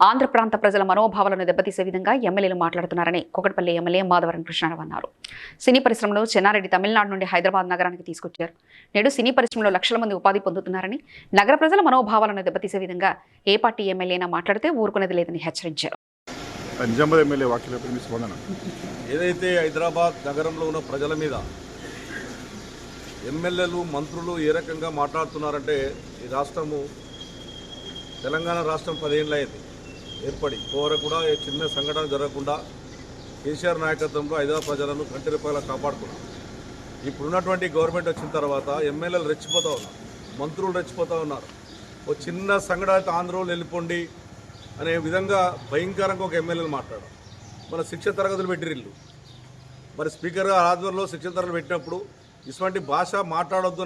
ఆంధ్ర ప్రాంత ప్రజల మనోభావాలను దెబ్బతీసే విధంగా ఎమ్మెల్యేలు మాట్లాడుతున్నారని కొకటపల్లి ఎమ్మెల్యే మాధవరం కృష్ణారావు అన్నారు. సినీ పరిశ్రమలో చెన్నారెడ్డి తమిళనాడు నుండి హైదరాబాద్ నగరానికి తీసుకొచ్చారు. నేడు సినీ పరిశ్రమలో లక్షల మంది ఉపాధి పొందుతున్నారని నగర ప్రజల మనోభావాలను దెబ్బతీసే విధంగా ఏ పార్టీ ఎమ్మెల్యేనా మాట్లాడితే ఊరుకునేది లేదని హెచ్చరించారు. ఏదైతే హైదరాబాద్ నగరంలో ఉన్న ప్రజల మీద ఎమ్మెల్యేలు మంత్రులు ఏ రకంగా మాట్లాడుతున్నారంటే ఈ రాష్ట్రము తెలంగాణ రాష్ట్రం పదేళ్ళు అయింది ఏర్పడి ఇప్పటివరకు కూడా ఏ చిన్న సంఘటన జరగకుండా కేసీఆర్ నాయకత్వంలో హైదరాబాద్ ప్రజలను కంటి రూపాయలు కాపాడుకున్నాం. ఇప్పుడున్నటువంటి గవర్నమెంట్ వచ్చిన తర్వాత ఎమ్మెల్యేలు రెచ్చిపోతూ ఉన్నారు మంత్రులు రెచ్చిపోతూ ఉన్నారు. ఓ చిన్న సంఘటన అయితే ఆంధ్రలో వెళ్ళిపోండి అనే విధంగా భయంకరంగా ఒక ఎమ్మెల్యేలు మాట్లాడారు మన శిక్ష తరగతులు పెట్టిరిల్లు మరి స్పీకర్ గారు ఆధ్వర్యంలో శిక్షణ తరగతులు పెట్టినప్పుడు ఇటువంటి భాష మాట్లాడొద్దు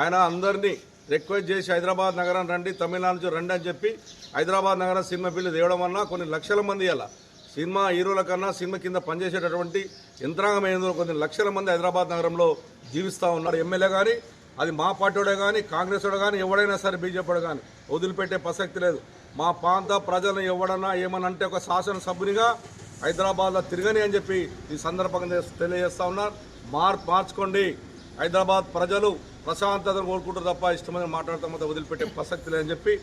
ఆయన అందరినీ రిక్వెస్ట్ చేసి హైదరాబాద్ నగరం రండి తమిళనాడు నుంచి రండి అని చెప్పి హైదరాబాద్ నగరం సినిమా పిల్లలు తేవడం వల్ల కొన్ని లక్షల మంది అలా సినిమా హీరోల కన్నా సినిమా కింద పనిచేసేటటువంటి యంత్రాంగం ఏందో కొన్ని లక్షల మంది హైదరాబాద్ నగరంలో జీవిస్తూ ఉన్నారు. ఎమ్మెల్యే కానీ అది మా పార్టీడే కానీ కాంగ్రెస్ కానీ ఎవడైనా సరే బీజేపీ కానీ వదిలిపెట్టే ప్రసక్తి లేదు. మా ప్రాంత ప్రజలను ఎవడన్నా ఏమన్నా అంటే ఒక శాసనసభ్యునిగా హైదరాబాద్లో తిరగని అని చెప్పి ఈ సందర్భంగా తెలియజేస్తా ఉన్నారు. మార్ మార్చుకోండి. హైదరాబాద్ ప్రజలు ప్రశాంతతను కోరుకుంటారు తప్ప ఇష్టమైన మాట్లాడతామో వదిలిపెట్టే ప్రసక్తి లేదని చెప్పి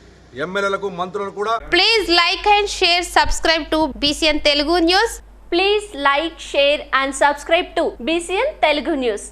ఎమ్మెల్యేలకు మంత్రులు కూడా please like and share subscribe to BCN Telugu news please like share and subscribe to BCN Telugu news